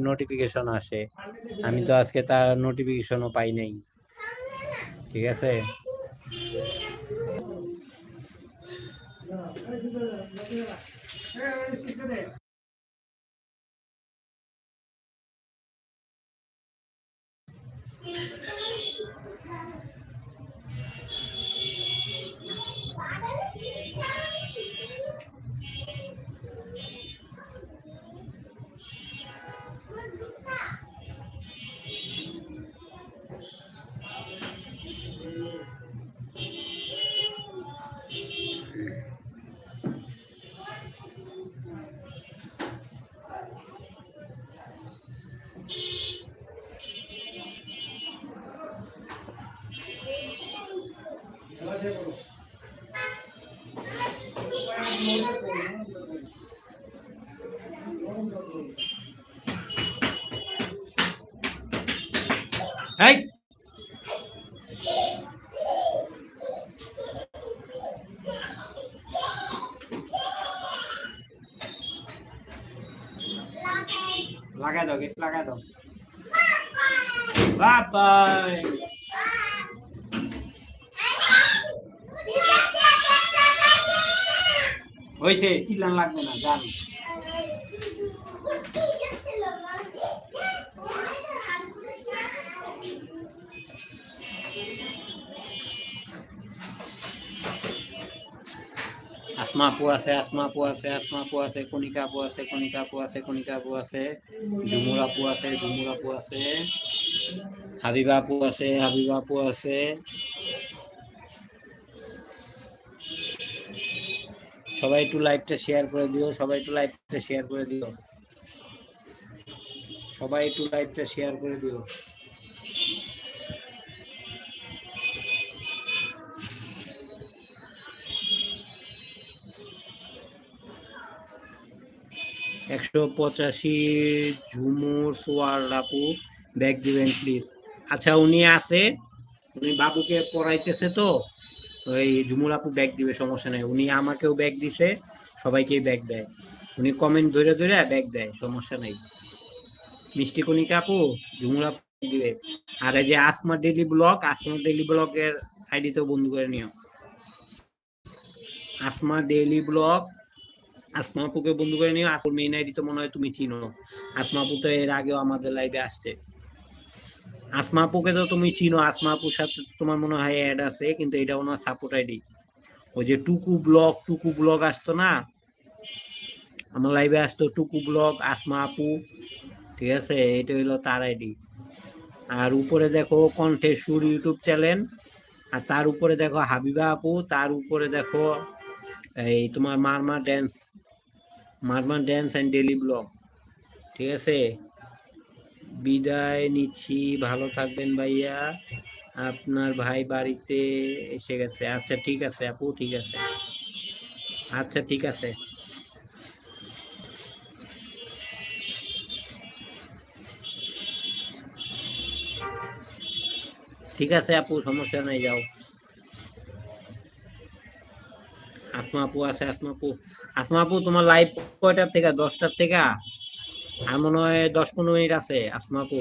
Notification আসে। আমি তো আজকে তার নোটিফিকেশনও পাই নাই। ঠিক আছে? এই লাগাই দাও গেট লাগাই দাও বাবাই হয়েছে চিল্লান লাগবে না, জান। আসমা আপু আছে, আসমা আপু আছে, আসমা আপু আছে, কণিকা আপু আছে, কণিকা আপু আছে, কণিকা আপু আছে, ঝুমুর আপু আছে, ঝুমুর আপু আছে, হাবিবা আপু আছে, হাবিবা আপু আছে। সবাই একটু লাইভটা শেয়ার করে দিও, সবাই একটু লাইভটা শেয়ার করে দিও। সবাই একটু লাইভটা শেয়ার করে দিও। একশো পঁচাশি ঝুমুর সোয়ার আপু ব্যাগ দিবেন প্লিজ আচ্ছা উনি আছে? উনি বাবুকে পড়াইতেছে তো? ওই ঝুমুর আপু ব্যাগ দিবে, সমস্যা নেই। উনি আমাকেও ব্যাগ দিছে, সবাইকেই ব্যাগ দেয়। উনি কমেন্ট ধরে ধরে ব্যাগ দেয়, সমস্যা নেই। মিষ্টি কণিকা আপু ঝুমুর আপু দিবে। আর এই যে Asma daily blog Asma daily ব্লগের আইডিতেও বন্ধু করে নিও। আসমা ডেইলি ব্লগ আসমা আপুকে বন্ধু করে নিও। আপুর মেইন আইডি তো মনে হয় তুমি চিনো। আসমা আপু তো এর আগেও আমাদের লাইভে আসছে। আসমা আপুকে তো তুমি চিনো আসমা আপুর সাথে তোমার মনে হয় অ্যাড আছে, কিন্তু এটা ওনার সাপোর্ট আইডি ওই যে টুকু ব্লগ টুকু ব্লগ আসতো না? আমার লাইভে আসতো টুকু ব্লগ আসমা আপু ঠিক আছে? এটা হইল তার আইডি আর উপরে দেখো কণ্ঠে সুর ইউটিউব চ্যানেল, আর তার উপরে দেখো হাবিবা আপু, তার উপরে দেখো এই তোমার Marma dance Marma dance and daily blog ঠিক আছে? বিদায় নিচ্ছি। ভালো থাকবেন ভাইয়া। আপনার ভাই বাড়িতে এসে গেছে। আচ্ছা ঠিক আছে আপু, ঠিক আছে। আচ্ছা ঠিক আছে। ঠিক আছে আপু, সমস্যা নাই, যাও। আসমা আপু আছে, আসমা আপু। আসমা আপু, তোমার লাইভ কয়টার থেকে? দশটার থেকে? আর মনে হয় দশ পনেরো মিনিট আছে আসমা আপু।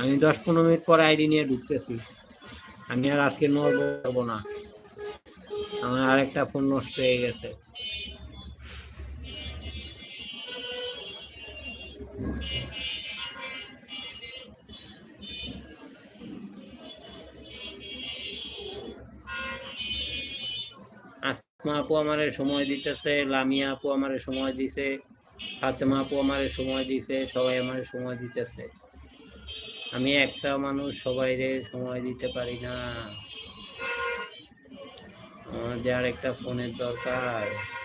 আমি দশ পনেরো মিনিট পরে আইডি নিয়ে ঢুকতেছি। আমি আর আজকে নড়বো না। আমার আরেকটা ফোন নষ্ট হয়ে গেছে। আসমা আপু, আমারে সময় দিতেছে, লামিয়া আপু আমারে সময় দিছে। ফাতেমা আপু আমারে সময় দিছে, সবাই আমার সময় দিতেছে। আমি একটা মানুষ, সবাইরে সময় দিতে পারি না। আমার যে আর একটা ফোনের দরকার।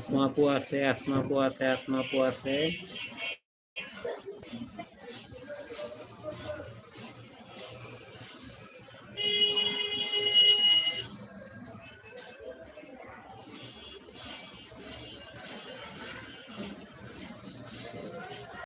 আসমা আছে আসমা আছে আসমা আছে।